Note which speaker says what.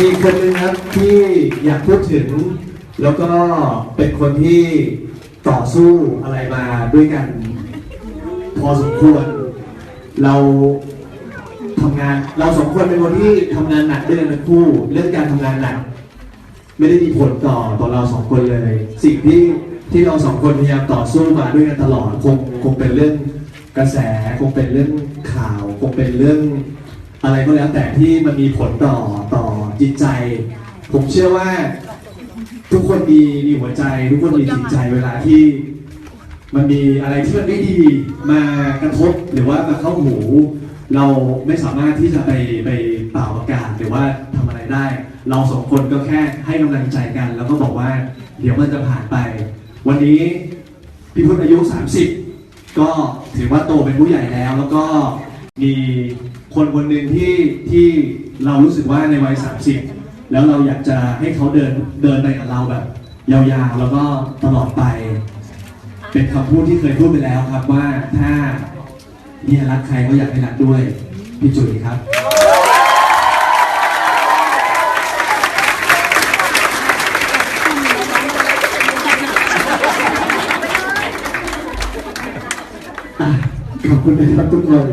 Speaker 1: มีคนหนึงครับที่อยากพูดถึง แล้วก็เป็นคนที่ต่อสู้อะไรมาด้วยกัน พอสมควร เราทำงานเราสองคนเป็นคนที่ทำงานหนักด้วยกันทั้งคู่เรื่องการทำงานหนัก ไม่ได้มีผลต่อต่อเราสองคนเลย สิ่งที่ที่เราสองคนพยายามต่อสู้มาด้วยกันตลอดคงคงเป็นเรื่องกระแสคงเป็นเรื่องข่าว คงเป็นเรื่องอะไรก็แล้วแต่ที่มันมีผลต่อต่อ จิตใจ ผมเชื่อว่าทุกคนมีมีหัวใจ ทุกคนมีจิตใจเวลาที่ มันมีอะไรที่มันไม่ดีมากระทบหรือว่ามาเข้าหู เราไม่สามารถที่จะไปไปเป่าประกาศหรือว่าทำอะไรได้ เราสองคนก็แค่ให้กำลังใจกัน แล้วก็บอกว่า เดี๋ยวมันจะผ่านไป วันนี้พี่พุทธอายุ 30 ก็ถือว่าโตเป็นผู้ใหญ่แล้ว แล้วก็มีคนคนหนึ่งที่ที่ เรารู้สึกว่าในวัย30แล้วเราอยากจะให้เขาเดินเดินไปกับเราแบบ ยาวๆแล้วก็ตลอดไป เป็นคำพูดที่เคยพูดไปแล้วครับว่าถ้าเฮียรักใครก็อยากให้รักด้วยพี่จุ๋ยครับขอบคุณนะครับทุกคน